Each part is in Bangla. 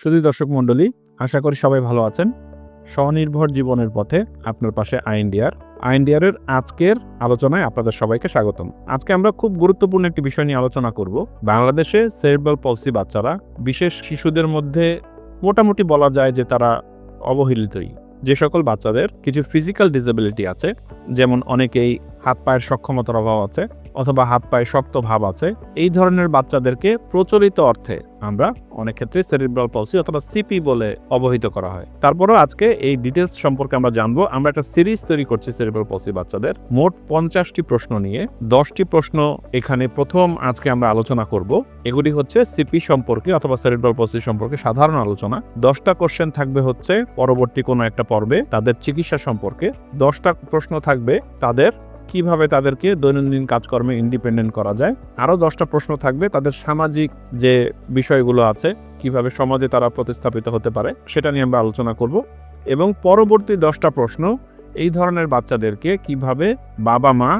শুধু দর্শক মণ্ডলী, আশা করি সবাই ভালো আছেন। স্বনির্ভর জীবনের পথে আপনার পাশে আইএনডিআর আইএনডিআরের আজকের আলোচনায় আপনাদের সবাইকে স্বাগতম। আজকে আমরা খুব গুরুত্বপূর্ণ একটি বিষয় নিয়ে আলোচনা করব। বাংলাদেশে সেরিব্রাল পলসি বাচ্চারা, বিশেষ শিশুদের মধ্যে মোটামুটি বলা যায় যে তারা অবহেলিতই। যে সকল বাচ্চাদের কিছু ফিজিক্যাল ডিসেবিলিটি আছে, যেমন অনেকেই হাত পায়ের সক্ষমতার অভাব আছে অথবা হাত পায়ে শক্ত ভাব আছে, এই ধরনের বাচ্চাদেরকে প্রচলিত অর্থে আমরা অনেক ক্ষেত্রে সেরিব্রাল পলসি অথবা সিপি বলে অবহিত করা হয়। তারপরও আজকে এই ডিটেলস সম্পর্কে আমরা জানব। আমরা একটা সিরিজ তৈরি করছি সেরিব্রাল পলসি বাচ্চাদের। মোট পঞ্চাশটি প্রশ্ন নিয়ে দশটি প্রশ্ন এখানে প্রথম আজকে আমরা আলোচনা করব। এগুলি হচ্ছে সিপি সম্পর্কে অথবা সেরিব্রাল পলসি সম্পর্কে সাধারণ আলোচনা। দশটা কোশ্চেন থাকবে হচ্ছে পরবর্তী কোনো একটা পর্বে তাদের চিকিৎসা সম্পর্কে। দশটা প্রশ্ন থাকবে তাদের কীভাবে তাদেরকে দৈনন্দিন কাজকর্মে ইন্ডিপেন্ডেন্ট করা যায়? আরও দশটা প্রশ্ন থাকবে, তাদের সামাজিক যে বিষয়গুলো আছে, কীভাবে সমাজে তারা প্রতিস্থাপিত হতে পারে, সেটা নিয়ে আমরা আলোচনা করব। এবং পরবর্তী দশটা প্রশ্ন, এই ধরনের বাচ্চাদেরকে কীভাবে বাবা মা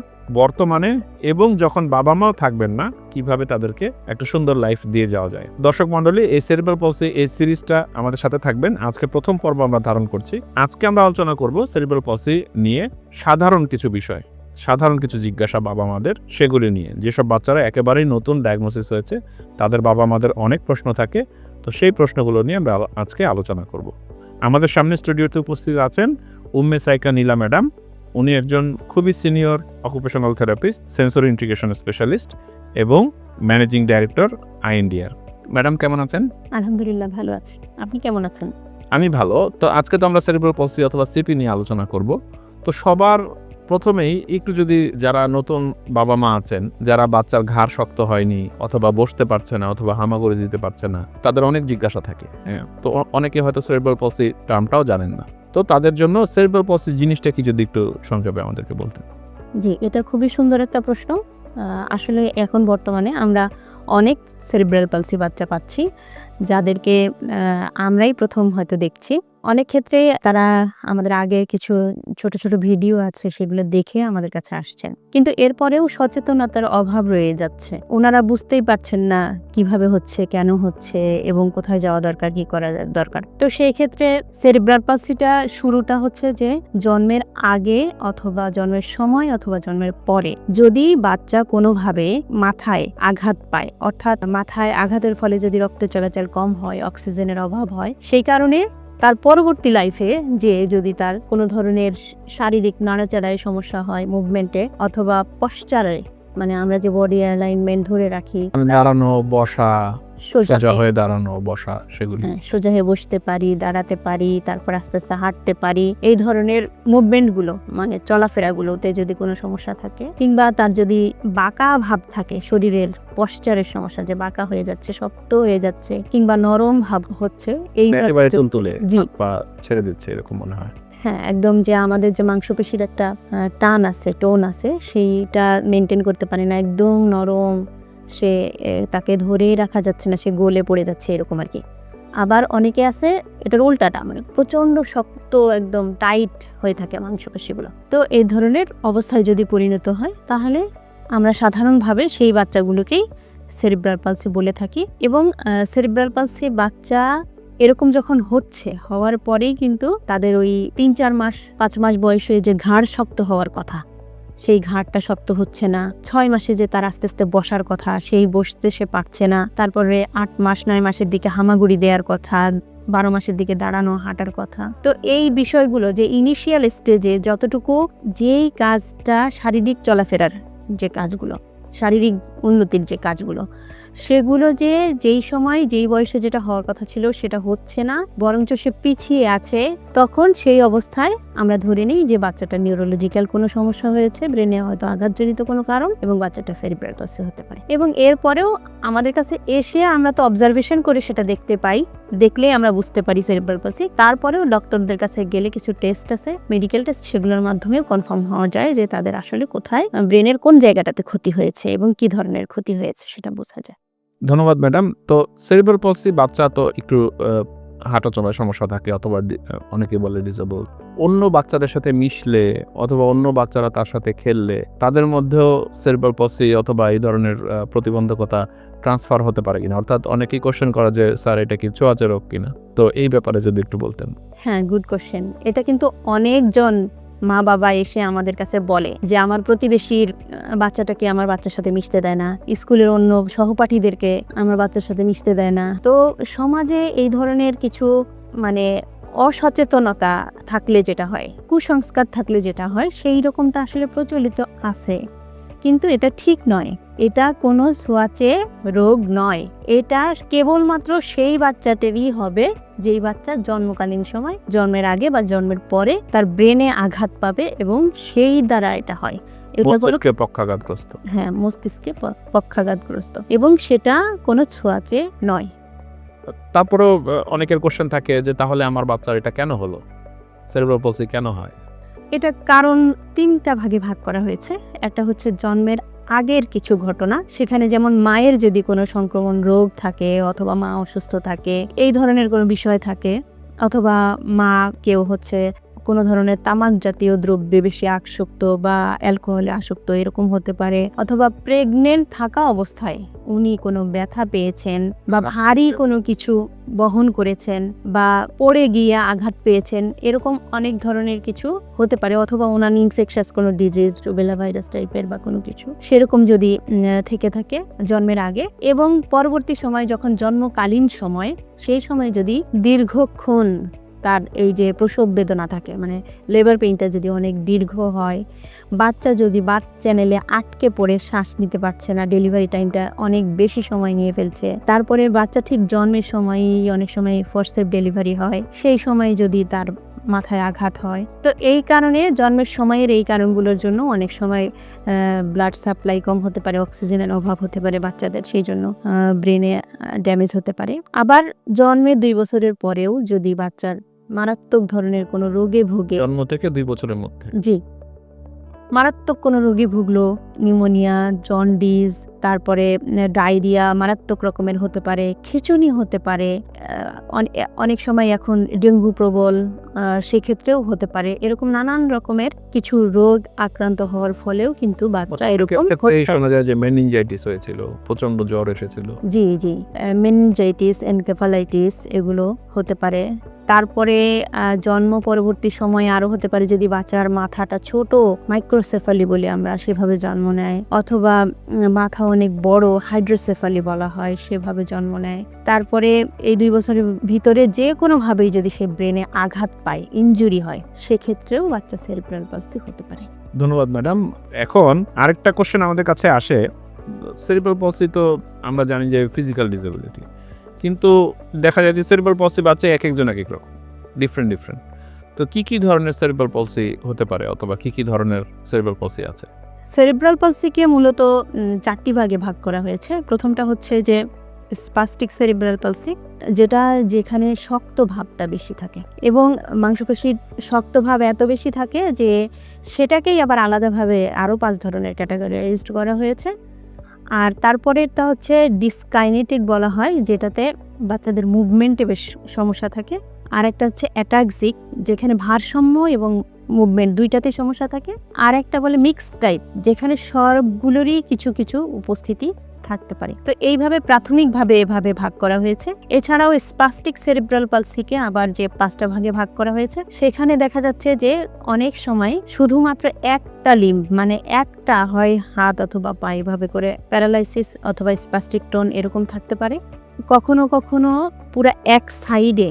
বর্তমানে এবং যখন বাবা মাও থাকবেন না, কীভাবে তাদেরকে একটা সুন্দর লাইফ দিয়ে যাওয়া যায়। দর্শক মণ্ডলী, এই সেরিব্রাল পলসি এই সিরিজটা আমাদের সাথে থাকবেন। আজকে প্রথম পর্ব আমরা ধারণ করছি। আজকে আমরা আলোচনা করব সেরিব্রাল পলসি নিয়ে সাধারণ কিছু বিষয়। সাধারণ কিছু জিজ্ঞাসা বাবা মাদের সেগুলি নিয়ে। যেসব বাচ্চারা একেবারেই নতুন ডায়াগনোসিস হয়েছে তাদের বাবা মাদের অনেক প্রশ্ন থাকে। তো সেই প্রশ্নগুলো নিয়ে আমরা আজকে আলোচনা করব। আমাদের সামনে স্টুডিওতে উপস্থিত আছেন উম্মে সাইকা নীলা ম্যাডাম। উনি একজন খুবই senior occupational therapist sensory integration specialist এবং managing director I INDR madam কেমন আছেন? আলহামদুলিল্লাহ ভালো আছি। আপনি কেমন আছেন? আমি ভালো। তো আজকে তো আমরা সেরিব্রাল পলসি অথবা সিপি নিয়ে আলোচনা করব। তো সবার প্রথমেই একটু যদি যারা নতুন বাবা মা আছেন, যারা বাচ্চার ঘাড় শক্ত হয়নি অথবা বসতে পারছে না অথবা হামাগুড়ি দিতে পারছে না, তাদের অনেক জিজ্ঞাসা থাকে। হ্যাঁ তো অনেকে হয়তো সেরিব্রাল পলসি টার্মটাও জানেন না। তো তাদের জন্য সেরিব্রাল পলসি জিনিসটা কি যদি একটু সংক্ষেপে আমাদেরকে বলতেন? জি, এটা খুবই সুন্দর একটা প্রশ্ন। আসলে এখন বর্তমানে আমরা অনেক সেরিব্রাল পালসি বাচ্চা পাচ্ছি। যাদেরকে আমরাই প্রথম হয়তো দেখছি। অনেক ক্ষেত্রে তারা আমাদের আগে কিছু ছোট ছোট ভিডিও আছে, সেগুলো দেখে আমাদের কাছে আসছেন কিন্তু এরপরেও সচেতনতার অভাব রয়ে যাচ্ছে। ওনারা বুঝতেই পারছেন না কীভাবে হচ্ছে, কেন হচ্ছে, এবং কোথায় যাওয়া দরকার, কি করা দরকার। তো সেই ক্ষেত্রে সেরিব্রাল শুরুটা হচ্ছে যে জন্মের আগে অথবা জন্মের সময় অথবা জন্মের পরে যদি বাচ্চা কোনোভাবে মাথায় আঘাত পায়, অর্থাৎ মাথায় আঘাতের ফলে যদি রক্ত চলাচল কম হয় অক্সিজেনের অভাব হয়, সেই কারণে তার পরবর্তী লাইফে যে যদি তার কোনো ধরনের শারীরিক নাড়াচাড়ায় সমস্যা হয় মুভমেন্টে অথবা পশ্চারে মানে আমরা যে বডি অ্যালাইনমেন্ট ধরে রাখি দাঁড়ানো, বসা সোজা হয়ে দাঁড়ানো বসা সেগুলি। হ্যাঁ, সোজা হয়ে বসতে পারি দাঁড়াতে পারি তারপর আস্তে আস্তে হাঁটতে পারি। এই ধরনের মুভমেন্টগুলো মানে চলাফেরাগুলোতে যদি কোনো সমস্যা থাকে কিংবা তার যদি বাঁকা ভাব থাকে শরীরের পশ্চারের সমস্যা যে বাঁকা হয়ে যাচ্ছে শক্ত হয়ে যাচ্ছে কিংবা নরম ভাব হচ্ছে এই বা ছেড়ে দিচ্ছে এরকম মনে হয়। হ্যাঁ একদম যে আমাদের যে মাংসপেশির একটা টান আছে টোন আছে সেইটা মেনটেন করতে পারে না একদম নরম সে তাকে ধরেই রাখা যাচ্ছে না, সে গোলে পড়ে যাচ্ছে এরকম আর কি। আবার অনেকে আছে, এটার উল্টাটা মানে প্রচণ্ড শক্ত, একদম টাইট হয়ে থাকে মাংসপেশিগুলো। তো এই ধরনের অবস্থায় যদি পরিণত হয়, তাহলে আমরা সাধারণভাবে সেই বাচ্চাগুলোকেই সেরিব্রাল পালসি বলে থাকি এবং সেরিব্রাল পালসি বাচ্চা এরকম যখন হচ্ছে, হওয়ার পরেই কিন্তু তাদের ওই তিন চার মাস, পাঁচ মাস বয়সে যে ঘাড় শক্ত হওয়ার কথা সেই ঘাটটা শক্ত হচ্ছে না। ছয় মাসে যে তার আস্তে আস্তে বসার কথা, সেই বসতে সে পারছে না। তারপরে আট মাস, নয় মাসের দিকে হামাগুড়ি দেওয়ার কথা, বারো মাসের দিকে দাঁড়ানো, হাঁটার কথা। তো এই বিষয়গুলো যে ইনিশিয়াল স্টেজে যতটুকু, যেই কাজটা শারীরিক চলাফেরার যে কাজগুলো, শারীরিক উন্নতির যে কাজগুলো সেগুলো যে যেই সময়, যেই বয়সে যেটা হওয়ার কথা ছিল সেটা হচ্ছে না, বরঞ্চ সে পিছিয়ে আছে, তখন সেই অবস্থায় আমরা ধরে নিই যে বাচ্চাটা নিউরোলজিক্যাল কোনো সমস্যা হয়েছে ব্রেনে হয়তো আঘাতজনিত কোনো কারণ এবং বাচ্চাটা সেরিব্রাল হতে পারে। এবং এরপরেও আমাদের কাছে এসে আমরা তো অবজারভেশন করে সেটা দেখতে পাই, দেখলেই আমরা বুঝতে পারি সেরিব্রাল পালসি তারপরেও ডক্টরদের কাছে গেলে কিছু টেস্ট আছে মেডিকেল টেস্ট সেগুলোর মাধ্যমেও কনফার্ম হওয়া যায় যে তাদের আসলে কোথায় ব্রেনের কোন জায়গাটাতে ক্ষতি হয়েছে এবং কি ধরনের ক্ষতি হয়েছে সেটা বোঝা যায়। ধন্যবাদ, ম্যাডাম। তো সেরিব্রাল পলসি, বাচ্চা তো একটু হাঁটা চলার সমস্যা থাকে অথবা অনেকে বলে ডিসেবল অন্য বাচ্চাদের সাথে মিশলে অথবা অন্য বাচ্চারা তার সাথে খেললে তাদের মধ্যেও সেরিব্রাল পলসি অথবা এই ধরনের প্রতিবন্ধকতা ট্রান্সফার হতে পারে কিনা? অর্থাৎ অনেকেই কোশ্চেন করা যে, স্যার, এটা কি ছোঁয়াচে রোগ কিনা? তো এই ব্যাপারে যদি একটু বলতেন। হ্যাঁ গুড কোশ্চেন এটা কিন্তু অনেকজন মা বাবা এসে আমাদের কাছে বলে যে, আমার প্রতিবেশীর বাচ্চাটাকে আমার বাচ্চার সাথে মিশতে দেয় না। স্কুলের অন্য সহপাঠীদেরকে আমার বাচ্চার সাথে মিশতে দেয় না। তো সমাজে এই ধরনের কিছু মানে অসচেতনতা থাকলে যেটা হয়, কুসংস্কার থাকলে যেটা হয়, সেই রকমটা আসলে প্রচলিত আছে। কিন্তু এটা ঠিক নয়। এটা কোনো ছোঁয়াচে রোগ নয়। এটা কেবলমাত্র সেই বাচ্চাটারই হবে যেই বাচ্চা জন্মকালীন সময় জন্মের আগে বা জন্মের পরে তার ব্রেনে আঘাত পাবে এবং সেই দ্বারা এটা হয়। মস্তিষ্কে পক্ষাঘাতগ্রস্ত। হ্যাঁ মস্তিষ্কে পক্ষাঘাতগ্রস্ত এবং সেটা কোনো ছোঁয়াচে নয়। তারপরেও অনেকের কোশ্চেন থাকে যে তাহলে আমার বাচ্চার এটা কেন হলো? সেরিব্রাল পলসি কেন হয়? এটা কারণ তিনটা ভাগে ভাগ করা হয়েছে। একটা হচ্ছে জন্মের আগের কিছু ঘটনা, সেখানে যেমন মায়ের যদি কোনো সংক্রমণ রোগ থাকে অথবা মা অসুস্থ থাকে, এই ধরনের কোনো বিষয় থাকে, অথবা মা কেউ হচ্ছে কোনো ধরনের তামাক জাতীয় দ্রব্যে বেশি আসক্ত বা অ্যালকোহলে আসক্ত এরকম হতে পারে অথবা প্রেগনেন্ট থাকা অবস্থায় উনি কোনো ব্যথা পেয়েছেন বা ভারী কোনো কিছু বহন করেছেন বা পড়ে গিয়ে আঘাত পেয়েছেন এরকম অনেক ধরনের কিছু হতে পারে অথবা ওনার ইনফেকশাস কোনো ডিজিজ রুবেলা ভাইরাস টাইপের বা কোনো কিছু। সেরকম যদি থেকে থাকে জন্মের আগে এবং পরবর্তী সময় যখন জন্মকালীন সময় সেই সময় যদি দীর্ঘক্ষণ তার এই যে প্রসব বেদনা থাকে মানে লেবার পেইনটা যদি অনেক দীর্ঘ হয়, বাচ্চা যদি বাত চ্যানেলে আটকে পড়ে শ্বাস নিতে পারছে না ডেলিভারি টাইমটা অনেক বেশি সময় নিয়ে ফেলছে। তারপরে বাচ্চা ঠিক জন্মের সময়ই অনেক সময় ফোর্সেপ ডেলিভারি হয়, সেই সময় যদি তার মাথায় আঘাত হয়। তো এই কারণে জন্মের সময়ের এই কারণগুলোর জন্য অনেক সময় ব্লাড সাপ্লাই কম হতে পারে অক্সিজেনের অভাব হতে পারে বাচ্চাদের সেই জন্য ব্রেনে ড্যামেজ হতে পারে। আবার জন্মের দুই বছরের পরেও যদি বাচ্চার মারাত্মক ধরনের কোনো রোগে ভোগে জন্ম থেকে দুই বছরের মধ্যে। জি। মারাত্মক কোনো রোগে ভুগলো নিউমোনিয়া জন্ডিস তারপরে ডায়রিয়া মারাত্মক রকমের হতে পারে খিঁচুনি হতে পারে অনেক সময় এখন ডেঙ্গু প্রবল সেক্ষেত্রেও হতে পারে। এরকম নানান রকমের কিছু রোগ আক্রান্ত হওয়ার ফলেও কিন্তু বাচ্চা এরকম শোনা যায় যে মেনিনজাইটিস হয়েছিল প্রচণ্ড জ্বর এসেছিল। জি জি মেনিনজাইটিস এনকেফালাইটিস এগুলো হতে পারে। তারপরে আহ, জন্ম পরবর্তী সময়ে আরও হতে পারে যদি বাচ্চার মাথাটা ছোট মাইক্রোসেফালি বলি আমরা সেভাবে জন্ম নেয়। অথবা মাথা অনেক বড় হাইড্রোসেফালি বলা হয়, সেভাবে জন্ম নেয়। তারপরে এই দুই বছরের ভিতরে যে কোনোভাবেই যদি সে ব্রেনে আঘাত পায়, ইনজুরি হয়, সেক্ষেত্রেও বাচ্চা সেরিব্রাল পালসি হতে পারে। ধন্যবাদ, ম্যাডাম। এখন আরেকটা কোশ্চেন আমাদের কাছে আসে। সেরিব্রাল পলসি তো আমরা জানি যে ফিজিক্যাল ডিসেবিলিটি কিন্তু দেখা যায় যে সেরিব্রাল পলসি বাচ্চা এক একজন এক এক রকম, ডিফারেন্ট ডিফারেন্ট। তো কি কি ধরনের সেরিব্রাল পলসি হতে পারে অথবা কি কি ধরনের সেরিব্রাল পলসি আছে? সেরিব্রাল পালসিকে মূলত চারটি ভাগে ভাগ করা হয়েছে। প্রথমটা হচ্ছে যে স্পাস্টিক সেরিব্রাল পালসি যেটা যেখানে শক্ত ভাবটা বেশি থাকে। এবং মাংসপেশির শক্ত ভাব এত বেশি থাকে যে, সেটাকেই আবার আলাদাভাবে আরও পাঁচ ধরনের ক্যাটাগরাইজড করা হয়েছে। আর তারপরেরটা হচ্ছে ডিসকাইনেটিক বলা হয়, যেটাতে বাচ্চাদের মুভমেন্টে বেশ সমস্যা থাকে। আর একটা হচ্ছে অ্যাটাক্সিক যেখানে ভারসাম্য এবং মুভমেন্ট দুইটাতেই সমস্যা থাকে। আর একটা বলে মিক্সড টাইপ যেখানে সবগুলোরই কিছু কিছু উপস্থিতি থাকতে পারে। তো এইভাবে প্রাথমিকভাবে এভাবে ভাগ করা হয়েছে। এছাড়াও স্পাস্টিক সেরিব্রাল পালসিকে আবার যে পাঁচটা ভাগে ভাগ করা হয়েছে, সেখানে দেখা যাচ্ছে যে অনেক সময় শুধুমাত্র একটা লিম্ব মানে একটা হয় হাত অথবা পা, এভাবে করে প্যারালাইসিস অথবা স্পাস্টিক টোন এরকম থাকতে পারে। কখনো কখনো পুরো এক সাইডে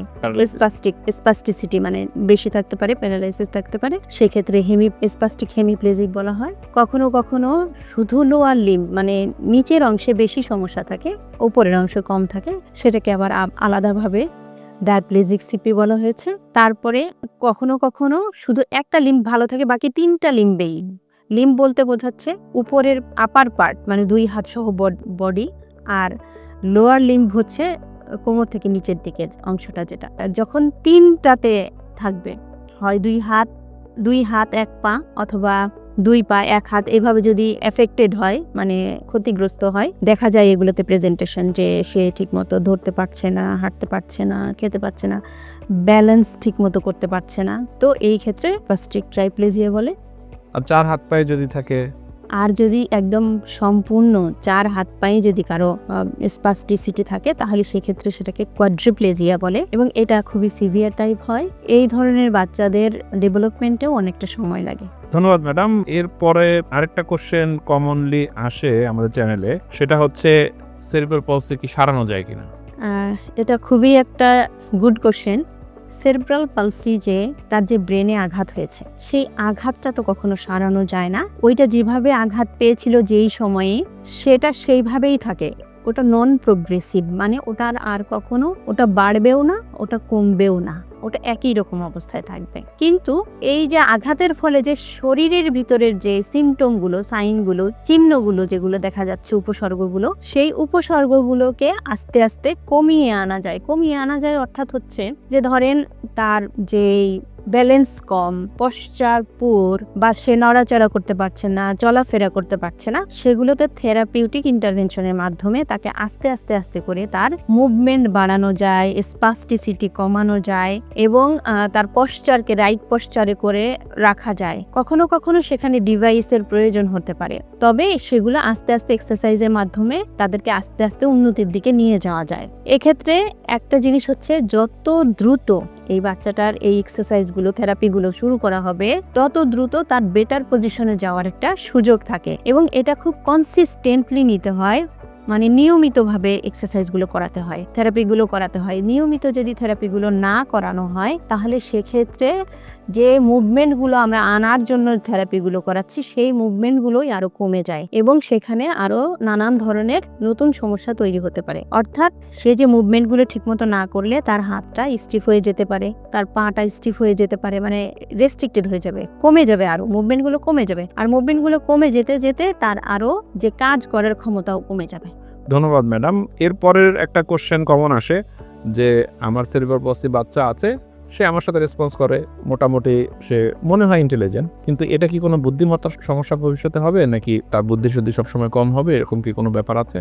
স্পাস্টিক স্পাস্টিসিটি মানে বেশি থাকতে পারে প্যারালাইসিস থাকতে পারে। সেক্ষেত্রে হেমি স্পাস্টিক হেমিপ্লেজিক বলা হয়। কখনো কখনো শুধু লোয়ার লিম মানে নিচের অংশে বেশি সমস্যা থাকে উপরের অংশে কম থাকে সেটাকে আবার আলাদাভাবে ডায়াপ্লেজিক সিপি বলা হয়েছে। তারপরে কখনো কখনো শুধু একটা লিম্ব ভালো থাকে বাকি তিনটা লিম্বেই লিম্ব বলতে বোঝাচ্ছে উপরের আপার পার্ট মানে দুই হাত সহ বডি আর লোয়ার লিম্ব হচ্ছে কোমর থেকে নিচের দিকের অংশটা যেটা। যখন তিনটাতে থাকবে, হয় দুই হাত দুই হাত, এক পা অথবা দুই পা, এক হাত, এভাবে যদি এফেক্টেড হয় মানে ক্ষতিগ্রস্ত হয়, দেখা যায় এগুলোতে প্রেজেন্টেশন যে সে ঠিকমতো ধরতে পারছে না, হাঁটতে পারছে না, খেতে পারছে না ব্যালেন্স ঠিকমতো করতে পারছে না। তো এই ক্ষেত্রে প্লাস্টিক ট্রাইপ্লেজিয়া বলে। আর চার হাত পায়ে যদি থাকে আর যদি একদম সম্পূর্ণ চার হাত পায়ে যদি কারও স্পাস্টিসিটি থাকে তাহলে সেক্ষেত্রে সেটাকে কোয়াড্রিপ্লেজিয়া বলে এবং এটা খুবই সিভিয়ার টাইপ হয়। এই ধরনের বাচ্চাদের ডেভেলপমেন্টেও অনেকটা সময় লাগে। ধন্যবাদ ম্যাডাম এরপরে আরেকটা কোশ্চেন কমনলি আসে আমাদের চ্যানেলে সেটা হচ্ছে সেরিব্রাল পলসি কি সারানো যায় কিনা? এটা খুবই একটা গুড কোশ্চেন সেরেব্রাল পালসি যে তার যে ব্রেনে আঘাত হয়েছে, সেই আঘাতটা তো কখনো সারানো যায় না। ওইটা যেভাবে আঘাত পেয়েছিল যেই সময়ে, সেটা সেইভাবেই থাকে। ওটা নন প্রোগ্রেসিভ মানে ওটার আর কখনো, ওটা বাড়বেও না, ওটা কমবেও না। ওটা একই রকম অবস্থায় থাকবে। কিন্তু এই যে আঘাতের ফলে যে শরীরের ভিতরের যে সিমটমগুলো সাইনগুলো চিহ্নগুলো যেগুলো দেখা যাচ্ছে উপসর্গগুলো, সেই উপসর্গগুলোকে আস্তে আস্তে কমিয়ে আনা যায়। কমিয়ে আনা যায় অর্থাৎ হচ্ছে যে ধরেন তার যেই ব্যালেন্স কম, পশ্চার পুর, বা সে নড়াচড়া করতে পারছে না, চলাফেরা করতে পারছে না, সেগুলোতে থেরাপিউটিক ইন্টারভেনশনের মাধ্যমে তাকে আস্তে আস্তে আস্তে করে তার মুভমেন্ট বাড়ানো যায়, স্পাস্টিসিটি কমানো যায়, এবং তার পশ্চারকে রাইট পশ্চারে করে রাখা যায়। কখনো কখনো সেখানে ডিভাইসের প্রয়োজন হতে পারে। তবে সেগুলো আস্তে আস্তে এক্সারসাইজের মাধ্যমে তাদেরকে আস্তে আস্তে উন্নতির দিকে নিয়ে যাওয়া যায়। এক্ষেত্রে একটা জিনিস হচ্ছে, যত দ্রুত এই বাচ্চাটার এই এক্সারসাইজগুলো থেরাপিগুলো শুরু করা হবে, তত দ্রুত তার বেটার পজিশনে যাওয়ার একটা সুযোগ থাকে এবং এটা খুব কনসিস্টেন্টলি নিতে হয় মানে নিয়মিতভাবে এক্সারসাইজগুলো করাতে হয় থেরাপিগুলো করাতে হয়। নিয়মিত যদি থেরাপিগুলো না করানো হয়, তাহলে সেক্ষেত্রে যে মুভমেন্টগুলো আমরা আনার জন্য থেরাপিগুলো করাচ্ছি, সেই মুভমেন্টগুলোই আরও কমে যায় এবং সেখানে আরও নানান ধরনের নতুন সমস্যা তৈরি হতে পারে। অর্থাৎ সে যে মুভমেন্টগুলো ঠিকমতো না করলে তার হাতটা স্টিফ হয়ে যেতে পারে, তার পাটা স্টিফ হয়ে যেতে পারে মানে রেস্ট্রিক্টেড হয়ে যাবে, কমে যাবে আরও মুভমেন্টগুলো কমে যাবে। আর মুভমেন্টগুলো কমে যেতে যেতে তার আরও যে কাজ করার ক্ষমতাও কমে যাবে। ধন্যবাদ ম্যাডাম এরপরের একটা কোশ্চেন কমন আসে, যে আমার সেরিব্রাল পলসি বাচ্চা আছে সে আমার সাথে রেসপন্স করে, মোটামুটি সে মনে হয় ইন্টেলিজেন্ট কিন্তু এটা কি কোনো বুদ্ধিমত্তার সমস্যা ভবিষ্যতে হবে, নাকি তার বুদ্ধি শুদ্ধি সবসময় কম হবে, এরকম কি কোনো ব্যাপার আছে?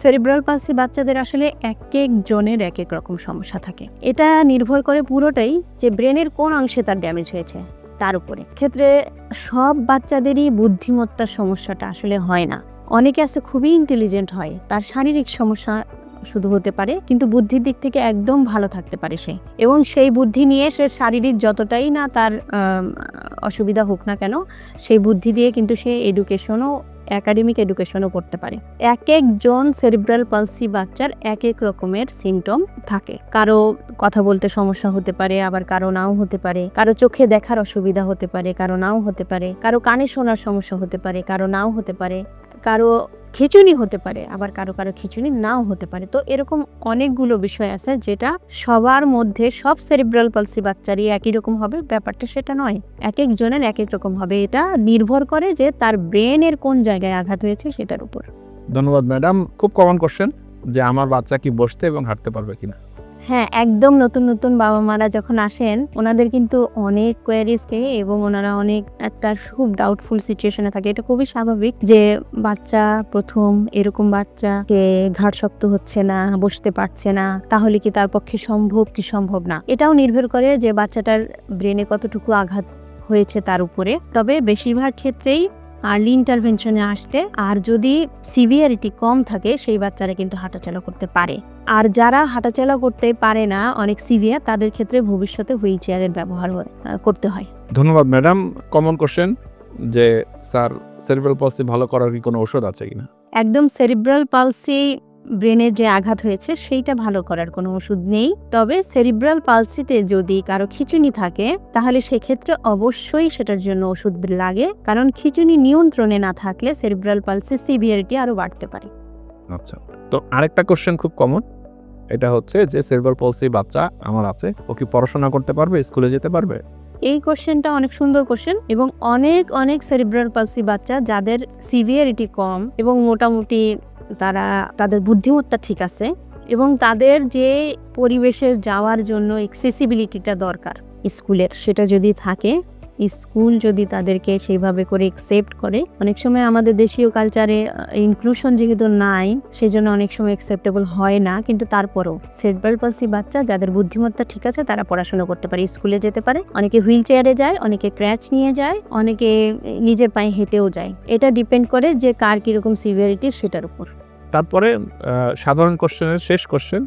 সেরিব্রাল পালসি বাচ্চাদের আসলে এক এক জনের এক এক রকম সমস্যা থাকে। এটা নির্ভর করে পুরোটাই যে ব্রেনের কোন অংশে তার ড্যামেজ হয়েছে, তার উপরে। ক্ষেত্রে সব বাচ্চাদেরই বুদ্ধিমত্তার সমস্যাটা আসলে হয় না। অনেকে আছে খুবই ইন্টেলিজেন্ট হয়, তার শারীরিক সমস্যা শুধু হতে পারে, কিন্তু বুদ্ধির দিক থেকে একদম ভালো থাকতে পারে সে। এবং সেই বুদ্ধি নিয়ে সে শারীরিক যতটাই না তার অসুবিধা হোক না কেন, সেই বুদ্ধি দিয়ে কিন্তু সে এডুকেশনও, একাডেমিক এডুকেশনও করতে পারে। এক একজন সেরিব্রাল পালসি বাচ্চার এক এক রকমের সিমটম থাকে। কারও কথা বলতে সমস্যা হতে পারে, আবার কারও নাও হতে পারে। কারও চোখে দেখার অসুবিধা হতে পারে, কারও নাও হতে পারে। কারও কানে শোনার সমস্যা হতে পারে, কারও নাও হতে পারে। কারও খিচুনি হতে পারে, আবার কারও কারও খিচুনি নাও হতে পারে। তো এরকম অনেকগুলো বিষয় আছে যেটা সবার মধ্যে সব সেরিব্রাল পালসি বাচ্চারই একই রকম হবে, ব্যাপারটা সেটা নয়। এক একজনের এক এক রকম হবে। এটা নির্ভর করে যে তার ব্রেনের কোন জায়গায় আঘাত হয়েছে সেটার উপর। ধন্যবাদ ম্যাডাম। খুব কমন কোশ্চেন যে আমার বাচ্চা কি বসতে এবং হাঁটতে পারবে কিনা। হ্যাঁ একদম নতুন নতুন বাবা মারা যখন আসেন, ওনাদের কিন্তু অনেক কোয়ারিজ থাকে এবং ওনারা অনেক একটা খুব ডাউটফুল সিচুয়েশনে থাকে। এটা খুবই স্বাভাবিক যে বাচ্চা প্রথম এরকম বাচ্চা বাচ্চাকে ঘাট শক্ত হচ্ছে না, বসতে পারছে না, তাহলে কি তার পক্ষে সম্ভব, কি সম্ভব না? এটাও নির্ভর করে যে বাচ্চাটার ব্রেনে কতটুকু আঘাত হয়েছে তার উপরে। তবে বেশিরভাগ ক্ষেত্রেই আর্লি ইন্টারভেনশনে আসলে আর যদি সিভিয়ারিটি কম থাকে সেই বাচ্চারা কিন্তু হাঁটাচলা করতে পারে। আর যারা হাঁটাচলা করতে পারে না অনেক সিভিয়ার তাদের ক্ষেত্রে ভবিষ্যতে হুইল চেয়ারের ব্যবহার করতে হয়। ধন্যবাদ ম্যাডাম। কমন কোশ্চেন যে স্যার সেরিব্রাল পলসি ভালো করার কি কোনো ওষুধ আছে কিনা? একদম সেরিব্রাল পালসি ব্রেনের যে আঘাত হয়েছে সেইটা ভালো করার কোনো ওষুধ নেই। তবে সেরিব্রাল পালসিতে যদি কারও খিচুনি থাকে তাহলে সেক্ষেত্রে অবশ্যই সেটার জন্য ওষুধ লাগে। কারণ খিচুনি নিয়ন্ত্রণে না থাকলে সেরিব্রাল পালসি সিভিয়ারিটি আরও বাড়তে পারে। আচ্ছা তো আরেকটা কোশ্চেন খুব কমন। এটা হচ্ছে যে সেরিব্রাল পলসি বাচ্চা আমার আছে ও কি পড়াশোনা করতে পারবে স্কুলে যেতে পারবে? এই কোশ্চেনটা অনেক সুন্দর কোশ্চেন এবং অনেক অনেক সেরিব্রাল পালসি বাচ্চা যাদের সিভিয়ারিটি কম এবং মোটামুটি তারা, তাদের বুদ্ধিমত্তা ঠিক আছে এবং তাদের যে পরিবেশে যাওয়ার জন্য এক্সেসিবিলিটিটা দরকার স্কুলের, সেটা যদি থাকে স্কুল যদি তাদেরকে সেইভাবে করে একসেপ্ট করে, অনেক সময় আমাদের দেশীয় কালচারে ইনক্লুশন যেহেতু নাই, সেজন্য অনেক সময় একসেপ্টেবল হয় না, কিন্তু তারপরও সেরব্রাল পালসি বাচ্চা যাদের বুদ্ধিমত্তা ঠিক আছে, তারা পড়াশোনা করতে পারে, স্কুলে যেতে পারে। অনেকে হুইল চেয়ারে যায়, অনেকে ক্র্যাচ নিয়ে যায়, অনেকে নিজের পায়ে হেঁটেও যায়। এটা ডিপেন্ড করে যে কার কীরকম সিভিয়ারিটি সেটার উপর। তারপরে সাধারণ কোশ্চেনের শেষ কোশ্চেন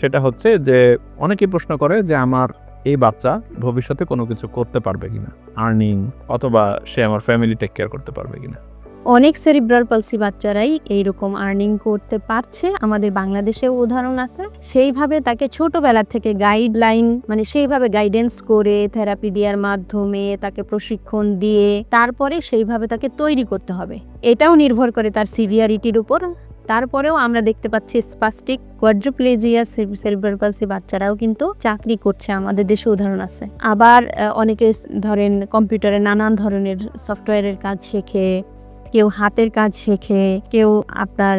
সেটা হচ্ছে যে, অনেকেই প্রশ্ন করে যে, আমার এই বাচ্চা ভবিষ্যতে কোনো কিছু করতে পারবে কিনা? আর্নিং অথবা সে আমার ফ্যামিলি টেক কেয়ার করতে পারবে কিনা? অনেক সেরিব্রাল পালসি বাচ্চারাই এইরকম আর্নিং করতে পারছে। আমাদের বাংলাদেশেও উদাহরণ আছে। সেইভাবে তাকে ছোটবেলা থেকে গাইডলাইন মানে সেইভাবে গাইডেন্স করে থেরাপি দেওয়ার মাধ্যমে তাকে প্রশিক্ষণ দিয়ে তারপরে সেইভাবে তাকে তৈরি করতে হবে। এটাও নির্ভর করে তার সিভিয়ারিটির উপর। তারপরেও আমরা দেখতে পাচ্ছি স্পাস্টিক কোয়াড্রোপ্লেজিয়া সেরিব্রাল পালসি বাচ্চারাও কিন্তু চাকরি করছে আমাদের দেশে উদাহরণ আছে। আবার অনেকে ধরেন কম্পিউটারে নানান ধরনের সফটওয়্যারের কাজ শেখে কেউ হাতের কাজ শেখে কেউ আপনার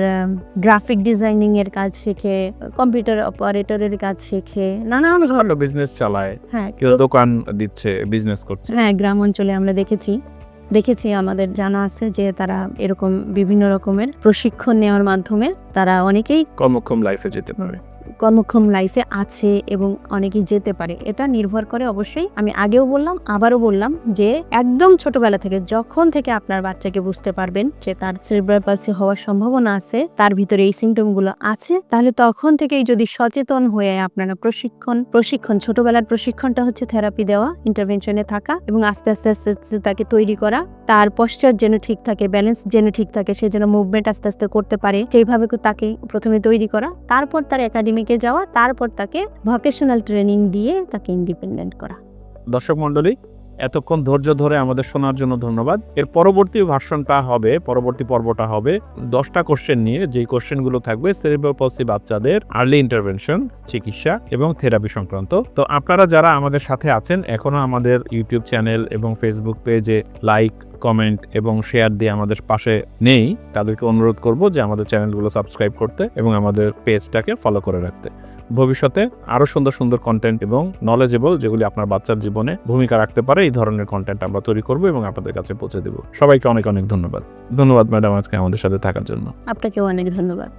গ্রাফিক ডিজাইনিং এর কাজ শেখে কম্পিউটার অপারেটরের কাজ শেখে নানান ধর- ভালো বিজনেস চালায়। হ্যাঁ কেউ দোকান দিচ্ছে বিজনেস করছে। হ্যাঁ গ্রাম অঞ্চলে আমরা দেখেছি। দেখেছি, আমাদের জানা আছে যে তারা এরকম বিভিন্ন রকমের প্রশিক্ষণ নেওয়ার মাধ্যমে তারা অনেকেই কর্মক্ষম লাইফে যেতে পারে। কর্মক্ষম লাইফে আছে এবং অনেকেই যেতে পারে, এটা নির্ভর করে অবশ্যই। আমি আগেও বললাম, আবারও বললাম যে একদম ছোটবেলা থেকে যখন থেকে আপনার বাচ্চাকে বুঝতে পারবেন যে তার সেরিব্রাল পালসি হওয়ার সম্ভাবনা আছে, তার ভিতরে এই সিমটমগুলো আছে, তাহলে তখন থেকেই যদি সচেতন হয়ে আপনারা প্রশিক্ষণ প্রশিক্ষণ, ছোটবেলার প্রশিক্ষণটা হচ্ছে থেরাপি দেওয়া ইন্টারভেনশনে থাকা এবং আস্তে আস্তে আস্তে আস্তে তাকে তৈরি করা, তার পশ্চার যেন ঠিক থাকে ব্যালেন্স যেন ঠিক থাকে, সে যেন মুভমেন্ট আস্তে আস্তে করতে পারে, সেইভাবে তাকে প্রথমে তৈরি করা, তারপর তার একাডেমিকে যাওয়া, তারপর তাকে ভকেশনাল ট্রেনিং দিয়ে তাকে ইন্ডিপেন্ডেন্ট করা। দর্শক মণ্ডলী, এতক্ষণ ধৈর্য ধরে আমাদের শোনার জন্য ধন্যবাদ। এর পরবর্তী ভার্সনটা হবে, পরবর্তী পর্বটা হবে দশটা কোশ্চেন নিয়ে। যেই কোশ্চেনগুলো থাকবে সেরিব্রাল বাচ্চাদের আর্লি ইন্টারভেনশন চিকিৎসা এবং থেরাপি সংক্রান্ত। তো আপনারা যারা আমাদের সাথে আছেন, এখনও আমাদের ইউটিউব চ্যানেল এবং ফেসবুক পেজে লাইক কমেন্ট এবং শেয়ার দিয়ে আমাদের পাশে নেই, তাদেরকে অনুরোধ করব যে আমাদের চ্যানেলগুলো সাবস্ক্রাইব করতে এবং আমাদের পেজটাকে ফলো করে রাখতে। ভবিষ্যতে আরও সুন্দর সুন্দর কন্টেন্ট এবং নলেজেবল যেগুলি আপনার বাচ্চার জীবনে ভূমিকা রাখতে পারে, এই ধরনের কন্টেন্ট আমরা তৈরি করব এবং আপনাদের কাছে পৌঁছে দেব। সবাইকে অনেক অনেক ধন্যবাদ। ধন্যবাদ ম্যাডাম আজকে আমাদের সাথে থাকার জন্য। আপনাকেও অনেক ধন্যবাদ।